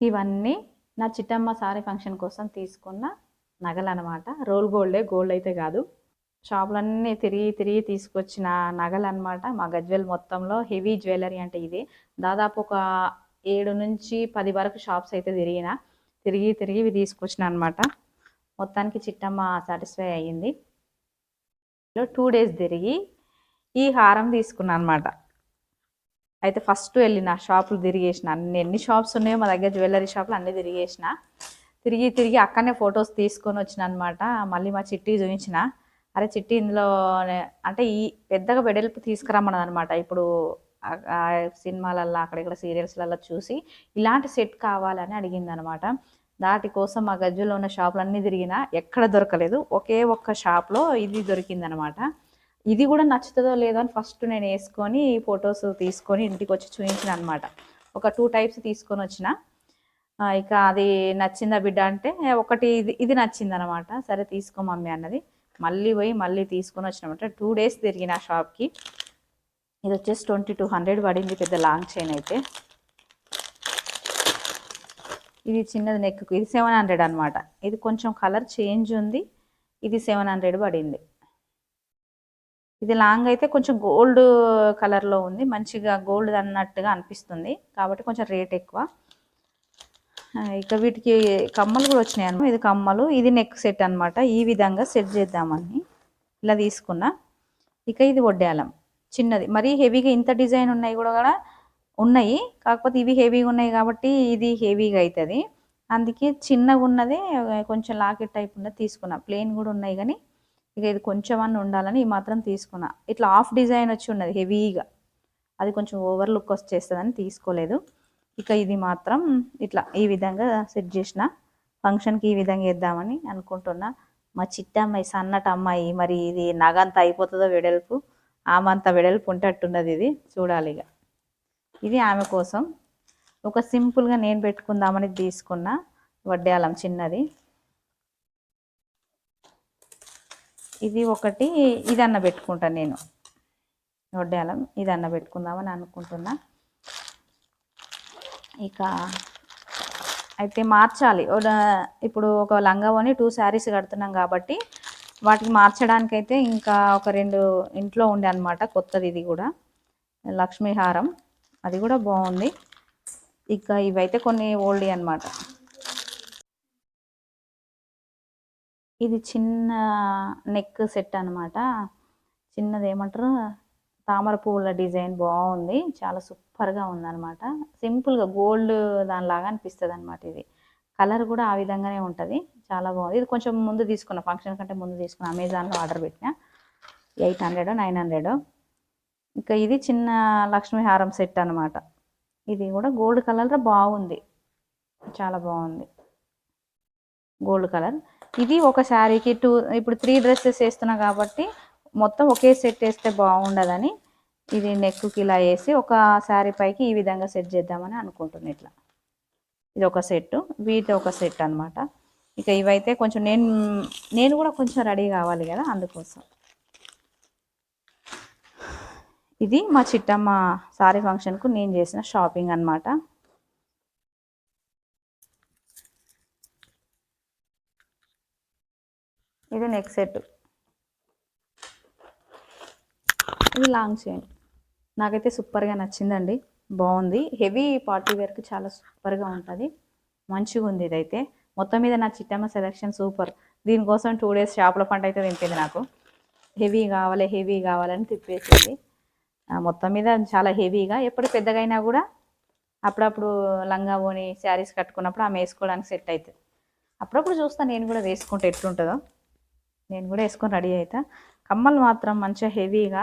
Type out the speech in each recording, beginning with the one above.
ఇవన్నీ నా Chittamma sorry function కోసం తీసుకున్న నగలు అనమాట రోల్ గోల్డే గోల్డ్ అయితే కాదు. షాపులన్నీ తిరిగి తిరిగి తీసుకొచ్చిన నగలు అనమాట మా గజ్వెల్ మొత్తంలో హెవీ జ్యువెలరీ అంటే ఇది. దాదాపు ఒక ఏడు నుంచి పది వరకు షాప్స్ అయితే తిరిగిన తిరిగి తిరిగి ఇవి తీసుకొచ్చిన అనమాట మొత్తానికి చిట్టమ్మ సాటిస్ఫై అయ్యింది. టూ డేస్ తిరిగి ఈ హారం తీసుకున్నాను అనమాట అయితే ఫస్ట్ వెళ్ళిన షాపులు తిరిగేసిన. అన్ని ఎన్ని షాప్స్ ఉన్నాయో మా దగ్గర జ్యువెలరీ షాపులు అన్నీ తిరిగేసిన. తిరిగి తిరిగి అక్కడనే ఫొటోస్ తీసుకొని వచ్చిన అనమాట మళ్ళీ మా చిట్టి చూపించిన అరే చిట్టి ఇందులో అంటే ఈ పెద్దగా వెడల్పు తీసుకురమ్మన్నది అనమాట ఇప్పుడు సినిమాలల్లో అక్కడ సినిమాలల్లో అక్కడిక్కడ సీరియల్స్లలో చూసి ఇలాంటి సెట్ కావాలని అడిగింది అనమాట దాటి కోసం మా గజ్జులో ఉన్న షాపులన్నీ తిరిగినా ఎక్కడ దొరకలేదు. ఒకే ఒక్క షాప్లో ఇది దొరికిందనమాట ఇది కూడా నచ్చుతుందో లేదో అని ఫస్ట్ నేను వేసుకొని ఫొటోస్ తీసుకొని ఇంటికి వచ్చి చూపించిన అనమాట ఒక టూ టైప్స్ తీసుకొని వచ్చిన. ఇక అది నచ్చిందా బిడ్డ అంటే ఒకటి ఇది ఇది నచ్చింది అనమాట సరే తీసుకో మమ్మీ అన్నది. మళ్ళీ పోయి మళ్ళీ తీసుకొని వచ్చినమాట టూ డేస్ తిరిగిన షాప్కి ఇది వచ్చేసి ట్వంటీ టూ హండ్రెడ్ పడింది పెద్ద లాంగ్ చైన్ అయితే. ఇది చిన్నది నెక్కు ఇది సెవెన్ హండ్రెడ్ అనమాట ఇది కొంచెం కలర్ చేంజ్ ఉంది. ఇది సెవెన్ హండ్రెడ్ పడింది. ఇది లాంగ్ అయితే కొంచెం గోల్డ్ కలర్లో ఉంది. మంచిగా గోల్డ్ అన్నట్టుగా అనిపిస్తుంది. కాబట్టి కొంచెం రేట్ ఎక్కువ. ఇక వీటికి కమ్మలు కూడా వచ్చినాయి ఇది కమ్మలు ఇది నెక్ సెట్ అన్నమాట. ఈ విధంగా సెట్ చేద్దామని ఇలా తీసుకున్నా. ఇక ఇది వడ్డాలం. చిన్నది. మరీ హెవీగా ఇంత డిజైన్ ఉన్నాయి కూడా కూడా ఉన్నాయి. కాకపోతే ఇవి హెవీగా ఉన్నాయి కాబట్టి ఇది హెవీగా అవుతుంది. అందుకే చిన్నగా ఉన్నది కొంచెం లాకెట్ టైప్ ఉన్నది తీసుకున్నా. ప్లెయిన్ కూడా ఉన్నాయి కానీ ఇక ఇది కొంచెం అన్న ఉండాలని ఈ మాత్రం తీసుకున్నా. ఇట్లా హాఫ్ డిజైన్ వచ్చి ఉన్నది హెవీగా. అది కొంచెం ఓవర్ లుక్ వచ్చేస్తుందని తీసుకోలేదు. ఇక ఇది మాత్రం ఇట్లా ఈ విధంగా సెట్ చేసిన. ఫంక్షన్కి ఈ విధంగా వేద్దామని అనుకుంటున్నా. మా చిట్ట అమ్మాయి సన్నటి అమ్మాయి మరి ఇది నగంత అయిపోతుందో వెడల్పు. ఆమె అంత వెడల్పు ఉంటట్టున్నది ఇది. చూడాలి ఇక. ఇది ఆమె కోసం. ఒక సింపుల్గా నేను పెట్టుకుందామని తీసుకున్న వడ్డాలం చిన్నది. ఇది ఒకటి ఇదన్న పెట్టుకుంటాను నేను. వడ్డాలం ఇదన్న పెట్టుకుందామని అనుకుంటున్నా. ఇక అయితే మార్చాలి. ఒక- ఇప్పుడు ఒక లంగావోని టూ శారీస్ కడుతున్నాం కాబట్టి వాటికి మార్చడానికైతే ఇంకా ఒక రెండు ఇంట్లో ఉండే అనమాట కొత్తది ఇది కూడా. లక్ష్మీహారం. అది కూడా బాగుంది. ఇక ఇవైతే కొన్ని ఓల్డ్ అన్నమాట. ఇది చిన్న నెక్ సెట్ అన్నమాట. చిన్నది ఏమంటారు? తామర పువ్వుల డిజైన్ బాగుంది. చాలా సూపర్గా ఉందన్నమాట. సింపుల్గా గోల్డ్ దానిలాగా అనిపిస్తుంది అనమాట ఇది. కలర్ కూడా ఆ విధంగానే ఉంటుంది. చాలా బాగుంది. ఇది కొంచెం ముందు తీసుకున్న ఫంక్షన్ కంటే ముందు తీసుకున్న అమెజాన్లో ఆర్డర్ పెట్టిన ఎయిట్ హండ్రెడ్ నైన్ హండ్రెడ్. ఇంకా ఇది చిన్న లక్ష్మీహారం సెట్ అన్నమాట. ఇది కూడా గోల్డ్ కలర్ బాగుంది. చాలా బాగుంది. Gold colour. ఇది ఒక శారీకి టూ ఇప్పుడు త్రీ డ్రెస్సెస్ వేస్తున్నా కాబట్టి మొత్తం ఒకే సెట్ వేస్తే బాగుండదని ఇది నెక్కి ఇలా వేసి ఒక శారీ పైకి ఈ విధంగా సెట్ చేద్దామని అనుకుంటున్నాను ఇట్లా. ఇది ఒక సెట్ వీటి ఒక సెట్ అన్నమాట. ఇక ఇవైతే కొంచెం నేను నేను కూడా కొంచెం రెడీ కావాలి కదా అందుకోసం. ఇది మా చిట్టమ్మ సారీ ఫంక్షన్కు నేను చేసిన షాపింగ్ అన్నమాట. ఇది నెక్ సెట్ ఇది లాంగ్ చైన్ నాకైతే సూపర్గా నచ్చిందండి. బాగుంది. హెవీ పార్టీ వేర్కి చాలా సూపర్గా ఉంటుంది. మంచిగా ఉంది ఇదైతే. మొత్తం మీద నా చిట్టమ్మ సెలెక్షన్ సూపర్ దీనికోసం టూ డేస్ షాపుల పంట అయితే తింపింది నాకు. హెవీ కావాలి హెవీ కావాలని తిప్పేసింది. మొత్తం మీద చాలా హెవీగా ఎప్పుడు పెద్దగా అయినా కూడా అప్పుడప్పుడు లంగా పోని శారీస్ కట్టుకున్నప్పుడు ఆమె వేసుకోవడానికి సెట్ అవుతుంది అప్పుడప్పుడు చూస్తాను నేను కూడా వేసుకుంటే ఎట్లుంటుందో. నేను కూడా వేసుకొని రెడీ అవుతా. కమ్మలు మాత్రం మంచిగా హెవీగా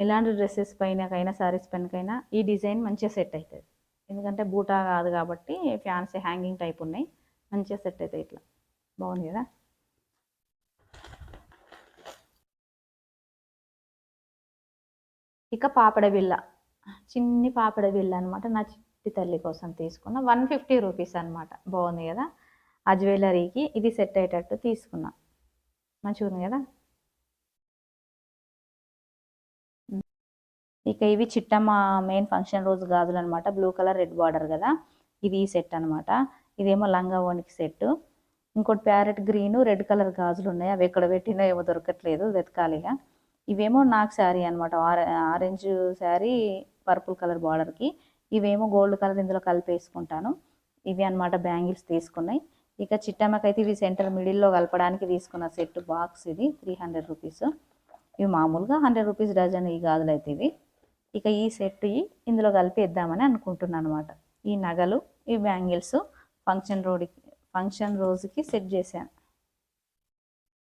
ఎలాంటి డ్రెస్సెస్ పైనకైనా శారీస్ పైనకైనా ఈ డిజైన్ మంచిగా సెట్ అవుతుంది. ఎందుకంటే బూటా కాదు కాబట్టి ఫ్యాన్సీ హ్యాంగింగ్ టైప్ ఉన్నాయి. మంచిగా సెట్ అవుతాయి ఇట్లా. బాగుంది కదా? ఇక పాపడ బిళ్ళ. చిన్ని పాపడ బిళ్ళ అనమాట నా చిట్టి తల్లి కోసం తీసుకున్న. వన్ ఫిఫ్టీ రూపీస్ అనమాట బాగుంది కదా? ఆ జ్యువెలరీకి ఇది సెట్ అయ్యేటట్టు తీసుకున్నా. మంచిగా ఉంది కదా ఇక ఇవి చిట్టమ్మ మెయిన్ ఫంక్షన్ రోజు గాజులు అనమాట బ్లూ కలర్ రెడ్ బార్డర్ కదా? ఇది ఈ సెట్ అనమాట. ఇదేమో లంగా ఓనికి సెట్ ఇంకోటి ప్యారెట్ గ్రీన్ రెడ్ కలర్ గాజులు ఉన్నాయి అవి ఎక్కడ పెట్టినా ఏమో దొరకట్లేదు. వెతకాలిగా ఇవేమో నాకు శారీ అనమాట. ఆరెంజ్ శారీ పర్పుల్ కలర్ బార్డర్కి ఇవేమో గోల్డ్ కలర్ ఇందులో కలిపేసుకుంటాను. ఇవి అనమాట బ్యాంగిల్స్ తీసుకున్నాయి. ఇక చిట్టమ్మకైతే ఇవి సెంటర్ మిడిల్లో కలపడానికి తీసుకున్న సెట్ బాక్స్ ఇది త్రీ హండ్రెడ్ రూపీస్ ఇవి మామూలుగా హండ్రెడ్ రూపీస్ డజన్ ఈ గాజులు అయితే ఇవి. ఇక ఈ సెట్ ఇందులో కలిపి ఇద్దామని అనుకుంటున్నాను అనమాట ఈ నగలు ఈ బ్యాంగిల్స్ ఫంక్షన్ రోడ్కి ఫంక్షన్ రోజుకి సెట్ చేశాను.